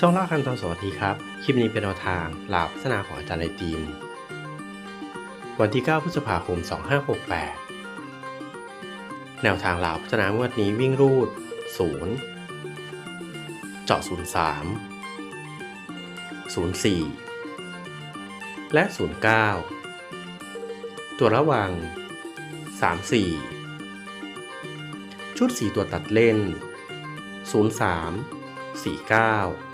ช่องล่าคันตอนสวัสดีครับ คลิปนี้เป็นแนวทางหลาบพัฒนาของอาจารย์ไอติม วันที่ 9 พฤษภาคม 2568 แนวทางหลาบพัฒนางวดนี้วิ่งรูด 0 เจาะ 03 04 และ 09 ตัวระว่าง34 ชุด 4 ตัวตัดเล่น 03 49